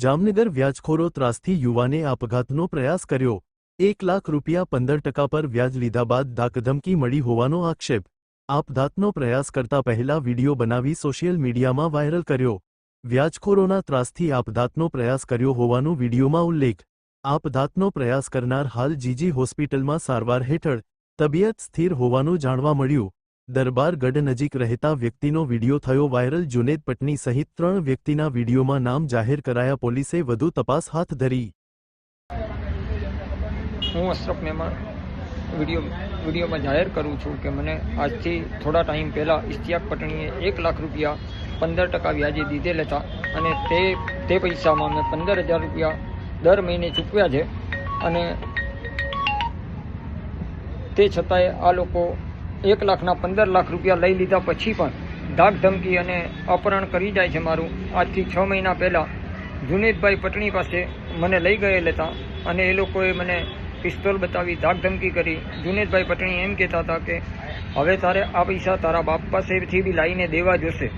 જામનગર વ્યાજખોરો ત્રાસથી યુવાને આપઘાતનો પ્રયાસ કર્યો. એક લાખ રૂપિયા પંદર ટકા પર વ્યાજ લીધા બાદ ધાકધમકી મળી હોવાનો આક્ષેપ. આપઘાતનો પ્રયાસ કરતા પહેલા વીડિયો બનાવી સોશિયલ મીડિયામાં વાયરલ કર્યો. વ્યાજખોરોના ત્રાસથી આપઘાતનો પ્રયાસ કર્યો હોવાનો વિડીયોમાં ઉલ્લેખ. આપઘાતનો પ્રયાસ કરનાર હાલ જીજી હોસ્પિટલમાં સારવાર હેઠળ. તબિયત સ્થિર હોવાનું જાણવા મળ્યું. દરબારગઢ નજીક રહેતા વ્યક્તિનો વીડિયો થયો વાયરલ. જુનેદ પટની સહિત ત્રણ વ્યક્તિના વિડીયોમાં નામ જાહેર કરાયા. પોલીસે વધુ તપાસ હાથ ધરી. હું અશરફ મહેમાન વીડિયો, વિડીયોમાં જાહેર કરું છું કે મને આજથી થોડા ટાઈમ પહેલાં ઇશ્તિયાક પટણીએ એક લાખ રૂપિયા પંદર ટકા વ્યાજે દીધેલ હતા અને તે તે પૈસામાં મેં પંદર હજાર રૂપિયા દર મહિને ચૂકવ્યા છે અને તે છતાંય આ લોકો એક લાખના પંદર લાખ રૂપિયા લઈ લીધા પછી પણ ધાક ધમકી અને અપહરણ કરી જાય છે મારું. આજથી છ મહિના પહેલાં જુનેદભાઈ પટણી પાસે મને લઈ ગયેલ હતા અને એ લોકોએ મને પિસ્તોલ બતાવી ધાક ધમકી કરી. જુનેદભાઈ પટણી એમ કહેતા હતા કે, હવે તારે આ પૈસા તારા બાપ પાસેથી બી લાવીને દેવા જોશે.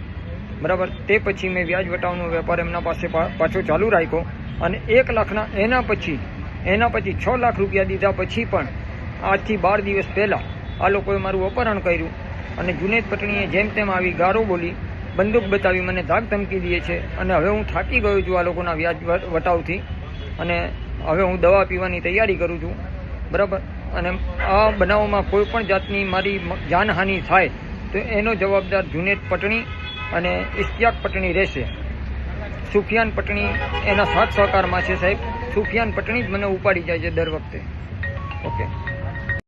બરાબર? તે પછી મેં વ્યાજ વટાવનો વેપાર એમના પાસે પાછો ચાલુ રાખ્યો અને એક લાખના એના પછી એના પછી છ લાખ રૂપિયા દીધા પછી પણ આજથી બાર દિવસ પહેલાં આ લોકોએ મારું અપહરણ કર્યું અને જુનેદ પટણીએ જેમ તેમ આવી ગારો બોલી, બંદૂક બતાવી મને ધાક ધમકી દે છે અને હવે હું થાકી ગયો છું આ લોકોના વ્યાજ વટાવથી. અને હવે હું દવા પીવાની તૈયારી કરું છું. બરાબર? અને આ બનાવમાં કોઈ પણ જાતની મારી જાનહાનિ થાય તો એનો જવાબદાર જુનેદ પટણી અને ઇશ્તિયાક પટણી રહેશે. સુફિયાન પટણી એના સાથ સહકારમાં છે સાહેબ. સુફિયાન પટણી જ મને ઉપાડી જાય છે દર વખતે. ઓકે.